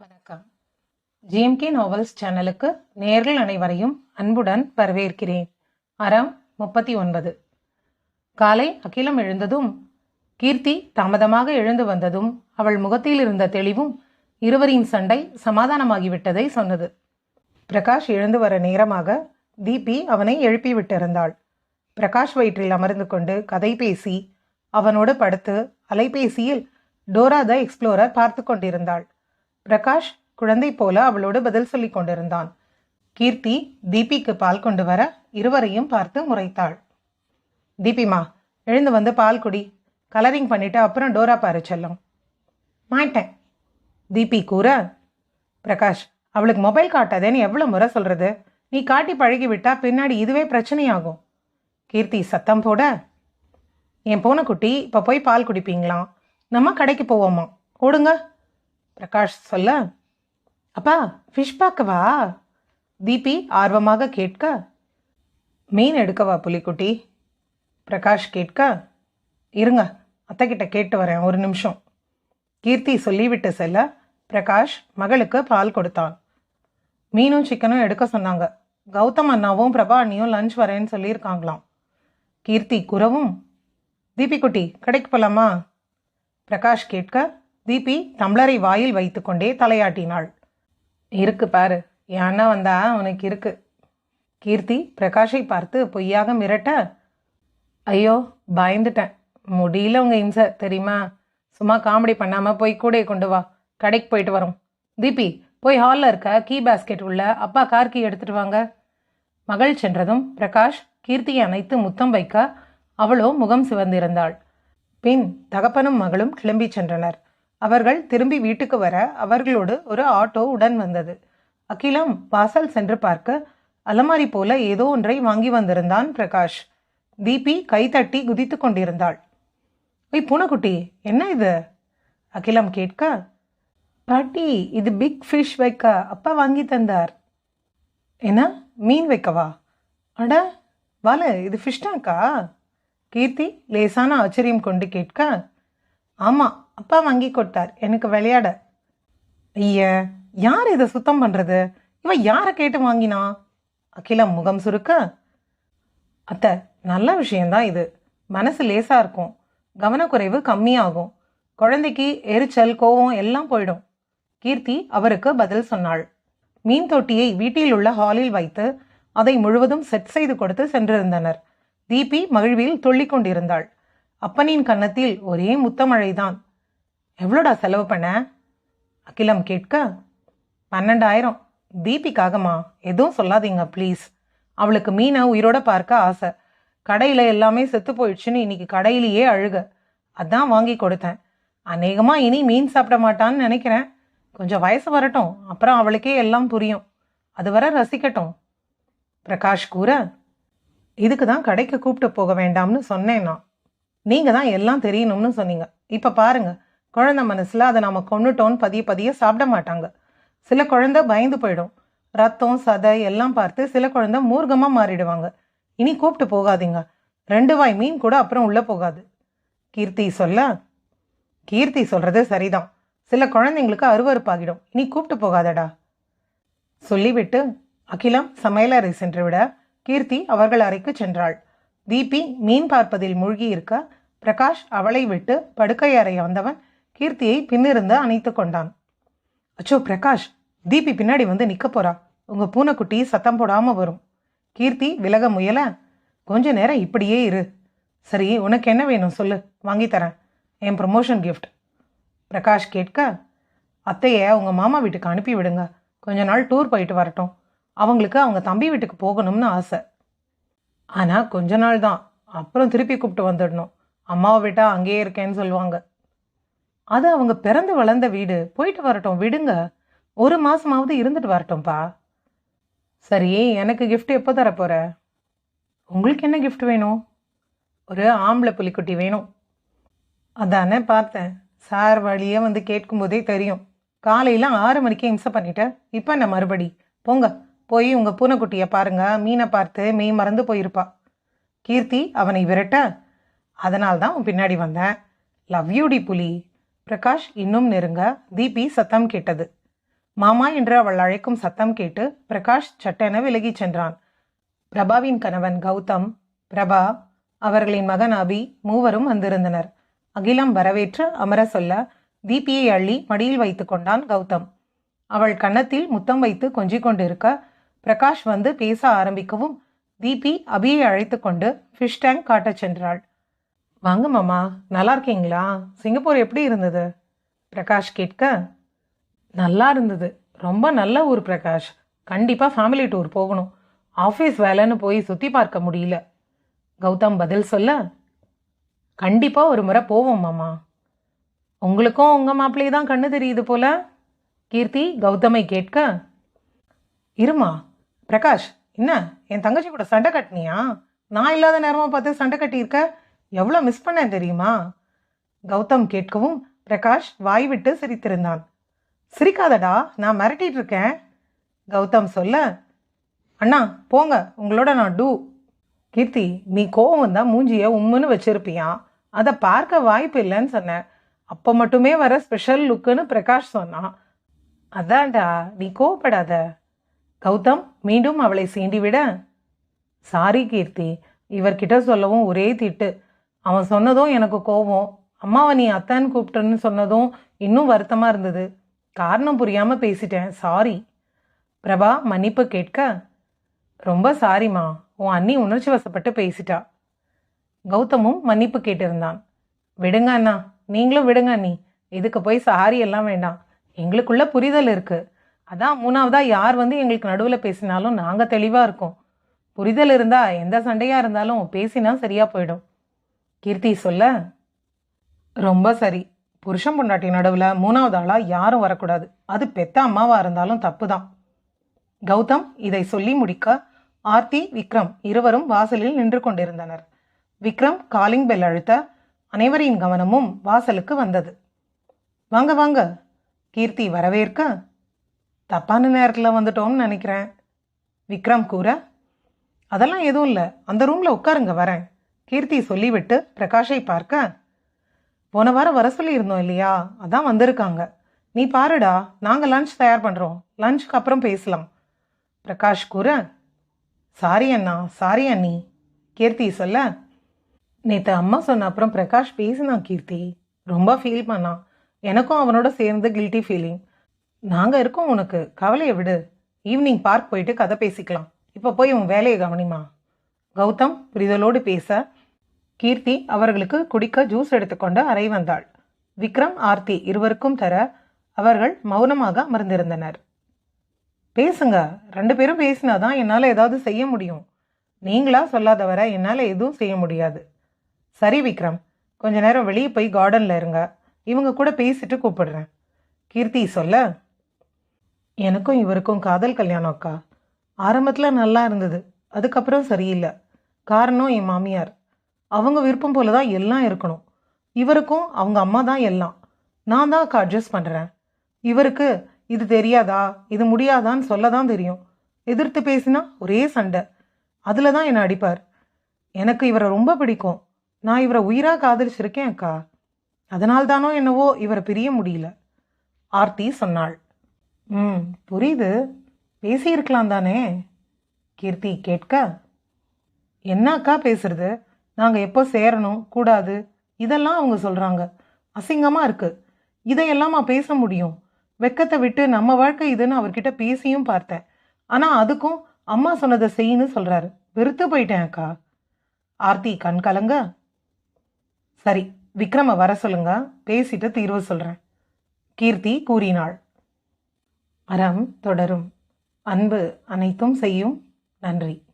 வணக்கம். GMK novels சேனலுக்கு நேர்கள் அனைவரையும் அன்புடன் வரவேற்கிறேன். அறம் முப்பத்தி ஒன்பது காலை அகிலம் எழுந்ததும் கீர்த்தி தாமதமாக எழுந்து வந்ததும் அவள் முகத்தில் இருந்த தெளிவும் இருவரின் சண்டை சமாதானமாகிவிட்டதை சொன்னது. பிரகாஷ் எழுந்து வர நேரமாக தீபி அவனை எழுப்பிவிட்டிருந்தாள் பிரகாஷ் வயிற்றில் அமர்ந்து கொண்டு கதை பேசி அவனோடு படுத்து அலைபேசியில் டோரா த எக்ஸ்ப்ளோரர் பார்த்து கொண்டிருந்தாள். பிரகாஷ் குழந்தை போல அவளோடு பதில் சொல்லிக் கொண்டிருந்தான். கீர்த்தி தீபிக்கு பால் கொண்டு வர இருவரையும் பார்த்து முறைத்தாள். தீபிமா எழுந்து வந்து பால் குடி. கலரிங் பண்ணிட்டு அப்புறம் டோரா பாரு செல்லம். மாட்டேன். தீபி கூற பிரகாஷ் அவளுக்கு மொபைல் காட்டாதேன்னு எவ்வளோ முறை சொல்றது? நீ காட்டி பழகி விட்டா பின்னாடி இதுவே பிரச்சனையாகும். கீர்த்தி சத்தம் போட என் பூனைக்குட்டி இப்போ போய் பால் குடிப்பீங்களாம் நம்ம கடைக்கு போவோமா? ஓடுங்க. பிரகாஷ் சொல்ல அப்பா ஃபிஷ் பார்க்கவா தீபி ஆர்வமாக கேட்க மீன் எடுக்கவா புலிக்குட்டி. பிரகாஷ் கேட்க இருங்க அத்தைக்கிட்ட கேட்டு வரேன் ஒரு நிமிஷம். கீர்த்தி சொல்லிவிட்டு செல்ல பிரகாஷ் மகளுக்கு பால் கொடுத்தான். மீனும் சிக்கனும் எடுக்க சொன்னாங்க. கௌதம் அண்ணாவும் பிரபா அண்ணியும் லஞ்ச் வரேன்னு சொல்லியிருக்காங்களாம். கீர்த்தி குறவும் தீபிக்குட்டி கடைக்கு போகலாமா பிரகாஷ் கேட்க தீபி டம்ளரை வாயில் வைத்துக்கொண்டே தலையாட்டினாள். இருக்கு பாரு என் அண்ணா வந்தா உனக்கு இருக்கு. கீர்த்தி பிரகாஷை பார்த்து பொய்யாக மிரட்ட ஐயோ பயந்துட்டேன். முடியல உங்க இம்சை தெரியுமா? சும்மா காமெடி பண்ணாம போய் கூடையை கொண்டு வா. கடைக்கு போயிட்டு வரோம். தீபி போய் ஹாலில் இருக்க கீ பாஸ்கெட் உள்ள அப்பா கார் கீ எடுத்துட்டு வாங்க. மகள் சென்றதும் பிரகாஷ் கீர்த்தியை அணைத்து முத்தம் வைக்க அவளோ முகம் சிவந்திருந்தாள். பின் தகப்பனும் மகளும் கிளம்பி சென்றனர். அவர்கள் திரும்பி வீட்டுக்கு வர அவர்களோடு ஒரு ஆட்டோ உடன் வந்தது. அகிலம் வாசல் சென்று பார்க்க அலமாரி போல ஏதோ ஒன்றை வாங்கி வந்திருந்தான் பிரகாஷ். தீபி கைதட்டி குதித்து கொண்டிருந்தாள். ஒய் பூனைக்குட்டி என்ன இது? அகிலம் கேட்க பாட்டி இது பிக் ஃபிஷ் வைக்க அப்பா வாங்கி தந்தார். என்ன? மீன் வைக்கவா? அட வால இது ஃபிஷ் டேங்கா? கீர்த்தி லேசான ஆச்சரியம் கொண்டு கேட்க ஆமாம் அப்பா வாங்கி கொடுத்தார். எனக்கு விளையாட. ஐய யார் இதை சுத்தம் பண்ணுறது இவன் யாரை கேட்டு வாங்கினா? அகிலா முகம் சுருக்க. அத்தை நல்ல விஷயந்தான் இது. மனசு லேசாக இருக்கும். கவனக்குறைவு கம்மியாகும். குழந்தைக்கு எரிச்சல் கோவம் எல்லாம் போயிடும். கீர்த்தி அவருக்கு பதில் சொன்னாள். மீன் தொட்டியை வீட்டில் உள்ள ஹாலில் வைத்து அதை முழுவதும் செட் செய்து கொடுத்து சென்றிருந்தனர். தீபி மகிழ்வில் துள்ளிக் கொண்டிருந்தாள். அப்பனின் கன்னத்தில் ஒரே முத்தமழைதான். எவ்வளோடா செலவு பண்ண? அகிலம் கேட்க பன்னெண்டாயிரம். தீபிக்காகமா எதுவும் சொல்லாதீங்க ப்ளீஸ் அவளுக்கு மீனை உயிரோட பார்க்க ஆசை. கடையில் எல்லாமே செத்து போயிடுச்சுன்னு இன்னைக்கு கடையிலேயே அழுக. அதான் வாங்கி கொடுத்தேன். அநேகமாக இனி மீன் சாப்பிட மாட்டான்னு நினைக்கிறேன். கொஞ்சம் வயசு வரட்டும். அப்புறம் அவளுக்கே எல்லாம் புரியும். அது வரை ரசிக்கட்டும். பிரகாஷ் கூற இதுக்கு தான் கடைக்கு கூப்பிட்டு போக வேண்டாம்னு சொன்னேன் நான். நீங்கள் தான் எல்லாம் தெரியணும்னு சொன்னீங்க. இப்போ பாருங்க குழந்தை மனசில் அதை நாம கொண்டுட்டோன்னு பதிய பதிய சாப்பிட மாட்டாங்க. சில குழந்தை பயந்து போயிடும். ரத்தம் சதை எல்லாம் பார்த்து சில குழந்தை மூர்க்கமாக மாறிடுவாங்க. இனி கூப்பிட்டு போகாதீங்க. ரெண்டு வாய் மீன் கூட அப்புறம் உள்ளே போகாது. கீர்த்தி சொல்ல கீர்த்தி சொல்கிறது சரிதான். சில குழந்தைங்களுக்கு அருவருப்பாகிடும். இனி கூப்பிட்டு போகாதடா. சொல்லிவிட்டு அகிலம் சமையலறை சென்று விட கீர்த்தி அவர்கள் அறைக்கு சென்றாள். தீபி மீன் பார்ப்பதில் மூழ்கி இருக்க பிரகாஷ் அவளை விட்டு படுக்கை அறைய வந்தவன் கீர்த்தியை பின்னிருந்து அணைத்து கொண்டான். அச்சோ பிரகாஷ் தீபி பின்னாடி வந்து நிற்க போறா. உங்க பூனைக்குட்டி சத்தம் போடாம வரும். கீர்த்தி விலக முயல கொஞ்ச நேரம் இப்படியே இரு. சரி உனக்கு என்ன வேணும் சொல்லு வாங்கி தரேன். என் ப்ரமோஷன் கிஃப்ட் பிரகாஷ் கேட்க அத்தையை உங்க மாமா வீட்டுக்கு அனுப்பி விடுங்க. கொஞ்ச நாள் டூர் போயிட்டு வரட்டும். அவங்களுக்கு அவங்க தம்பி வீட்டுக்கு போகணும்னு ஆசை. ஆனால் கொஞ்ச நாள் தான். அப்புறம் திருப்பி கூப்பிட்டு வந்துடணும். அம்மாவை விட்டால் அங்கேயே இருக்கேன்னு சொல்லுவாங்க. அது அவங்க பிறந்து வளர்ந்த வீடு. போயிட்டு வரட்டும் விடுங்க. ஒரு மாதமாவது இருந்துட்டு வரட்டும்ப்பா சரி எனக்கு கிஃப்ட் எப்போ தரப்போகிற உங்களுக்கு என்ன கிஃப்ட் வேணும்? ஒரு ஆம்பளை புலிக்குட்டி வேணும். அதானே பார்த்தேன். சார் வழியே வந்து கேட்கும்போதே தெரியும். காலையில் ஆறு மணிக்கு இம்சை பண்ணிட்டேன் இப்போ என்ன மறுபடி? போங்க போய் உங்கள் பூனைக்குட்டியை பாருங்கள் மீனை பார்த்து மெய் மறந்து போயிருப்பா. கீர்த்தி அவனை விரட்ட அதனால் தான் உன் பின்னாடி வந்தேன். லவ் யூடி புலி. பிரகாஷ் இன்னும் நெருங்க. தீபி சத்தம் கேட்டது. மாமா என்று அவள் அழைக்கும் சத்தம் கேட்டு பிரகாஷ் சட்டென விலகிச் சென்றான். பிரபாவின் கணவன் கௌதம் பிரபா அவர்களின் மகன் அபி மூவரும் வந்திருந்தனர். அகிலம் வரவேற்று அமர சொல்ல தீபியை அள்ளி மடியில் வைத்து கொண்டான் கௌதம். அவள் கன்னத்தில் முத்தம் வைத்து கொஞ்சிக் கொண்டிருக்க பிரகாஷ் வந்து பேச ஆரம்பிக்கவும் தீபி அபியை அழைத்து கொண்டு ஃபிஷ் டேங்க் காட்டச் சென்றாள். வாங்க மாமா நல்லா இருக்கீங்களா? சிங்கப்பூர் எப்படி இருந்தது? பிரகாஷ் கேட்க நல்லா இருந்தது. ரொம்ப நல்ல ஊர் பிரகாஷ். கண்டிப்பாக ஃபேமிலி டூர் போகணும். ஆஃபீஸ் வேலைன்னு போய் சுற்றி பார்க்க முடியல. கௌதம் பதில் சொல்ல கண்டிப்பாக ஒரு முறை போவோம் மாமா. உங்களுக்கும் உங்கள் மாப்பிள்ளையை தான் கண்ணு தெரியுது போல. கீர்த்தி கௌதமை கேட்க இருமா பிரகாஷ் என்ன என் தங்கச்சி கூட சண்டை கட்டினியா? நான் இல்லாத நேரமாக பார்த்து சண்டை கட்டியிருக்க? எவ்வளோ மிஸ் பண்ணேன் தெரியுமா? கௌதம் கேட்கவும் பிரகாஷ் வாய் விட்டு சிரித்திருந்தான். சிரிக்காதடா நான் மிரட்டிட்டு இருக்கேன். கௌதம் சொல்ல அண்ணா போங்க உங்களோட நான் டூ கீர்த்தி நீ கோவம் வந்தால் மூஞ்சியை உம்முன்னு வச்சிருப்பியா? அதை பார்க்க வாய்ப்பு இல்லைன்னு சொன்னேன். அப்போ மட்டுமே வர ஸ்பெஷல் லுக்குன்னு பிரகாஷ் சொன்னான் அதான்டா நீ கோவப்படாத. கௌதம் மீண்டும் அவளை சீண்டிவிட சாரி கீர்த்தி இவர்கிட்ட சொல்லவும் ஒரே திட்டு. அவன் சொன்னதும் எனக்கு கோவம். அம்மாவை நீ அத்தான்னு கூப்பிட்டேன்னு சொன்னதும் இன்னும் வருத்தமாக இருந்தது. காரணம் புரியாமல் பேசிட்டேன். சாரி பிரபா மன்னிப்பு கேட்க. ரொம்ப சாரிம்மா உன் அண்ணி உணர்ச்சி வசப்பட்டு பேசிட்டா. கௌதமும் மன்னிப்பு கேட்டிருந்தான். விடுங்க அண்ணா. நீங்களும் விடுங்க அண்ணி. இதுக்கு போய் சாரி எல்லாம் வேண்டாம். எங்களுக்குள்ள புரிதல் இருக்கு. அதான் மூணாவதா யார் வந்து எங்களுக்கு நடுவில் பேசினாலும் நாங்கள் தெளிவாக இருக்கோம். புரிதல் இருந்தா எந்த சண்டையாக இருந்தாலும் பேசினா சரியாக போயிடும். கீர்த்தி சொல்ல? ரொம்ப சரி. புருஷன் பொண்டாட்டி நடுவில் மூணாவது ஆளாக யாரும் வரக்கூடாது. அது பெத்த அம்மாவாக இருந்தாலும் தப்பு தான் கௌதம் இதை சொல்லி முடிக்க ஆர்த்தி விக்ரம் இருவரும் வாசலில் நின்று கொண்டிருந்தனர். விக்ரம் காலிங் பெல் அழுத்த அனைவரின் கவனமும் வாசலுக்கு வந்தது. வாங்க வாங்க. கீர்த்தி வரவேற்க. தப்பான நேரத்தில் வந்துட்டோம்னு நினைக்கிறேன். விக்ரம் கூற அதெல்லாம் எதுவும் இல்லை. அந்த ரூமில் உட்காருங்க வரேன். கீர்த்தி சொல்லிவிட்டு பிரகாஷை பார்க்க போன வாரம் வர சொல்லியிருந்தோம் இல்லையா? அதான் வந்திருக்காங்க. நீ பாருடா நாங்கள் லஞ்ச் தயார் பண்ணுறோம் லஞ்சுக்கு அப்புறம் பேசலாம். பிரகாஷ் கூற சாரி அண்ணா சாரி அண்ணி. கீர்த்தி சொல்ல நேற்று அம்மா சொன்ன அப்புறம் பிரகாஷ் பேசினான் கீர்த்தி. ரொம்ப ஃபீல் பண்ணான் எனக்கும் அவனோட சேர்ந்து கில்ட்டி ஃபீலிங் நாங்கள் இருக்கோம் உனக்கு. கவலையை விடு. ஈவினிங் பார்க் போயிட்டு கதை பேசிக்கலாம். இப்போ போய் உன் வேலையை கவனிமா. கௌதம் புரிதலோடு பேச கீர்த்தி அவர்களுக்கு குடிக்க ஜூஸ் எடுத்துக்கொண்டு அறை வந்தாள். விக்ரம் ஆர்த்தி இருவருக்கும் தர அவர்கள் மௌனமாக அமர்ந்திருந்தனர். பேசுங்க. ரெண்டு பேரும் பேசினாதான் என்னால் ஏதாவது செய்ய முடியும். நீங்களா சொல்லாத வர என்னால் எதுவும் செய்ய முடியாது. சரி விக்ரம். கொஞ்ச நேரம் வெளியே போய் கார்டனில் இருங்க. இவங்க கூட பேசிட்டு கூப்பிடுறேன். கீர்த்தி சொல்ல. எனக்கும் இவருக்கும் காதல் கல்யாணம் அக்கா. ஆரம்பத்தில் நல்லா இருந்தது. அதுக்கப்புறம் சரியில்லை. காரணம் என் மாமியார். அவங்க விருப்பம் போல தான் எல்லாம் இருக்கணும். இவருக்கும் அவங்க அம்மா தான் எல்லாம். நான் தான் அக்கா அட்ஜஸ்ட் பண்ணுறேன் இவருக்கு இது தெரியாதா? இது முடியாதான்னு சொல்ல தான் தெரியும். எதிர்த்து பேசினா ஒரே சண்டை. அதில் தான் என்னை அடிப்பார். எனக்கு இவரை ரொம்ப பிடிக்கும். நான் இவரை உயிராக காதலிச்சிருக்கேன் அக்கா. அதனால்தானோ என்னவோ இவரை பிரிய முடியல. ஆர்த்தி சொன்னாள். ம் புரியுது. பேசியிருக்கலாம் தானே. கீர்த்தி கேட்க. என்னக்கா பேசுறது? நாங்கள் எப்போ சேரணும் கூடாது இதெல்லாம் அவங்க சொல்கிறாங்க அசிங்கமாக இருக்கு. இதையெல்லாமா பேச முடியும். வெக்கத்தை விட்டு நம்ம வாழ்க்கை இதுன்னு அவர்கிட்ட பேசியும் பார்த்தேன். ஆனால் அதுக்கும் அம்மா சொன்னதை செய்யுன்னு சொல்கிறாரு வெறுத்து போயிட்டேன் அக்கா. ஆர்த்தி கண் கலங்க. சரி விக்ரம வர சொல்லுங்க. பேசிட்டு தீர்வு சொல்கிறேன் கீர்த்தி கூறினாள். அறம் தொடரும். அன்பு அனைத்தும் செய்யும். நன்றி.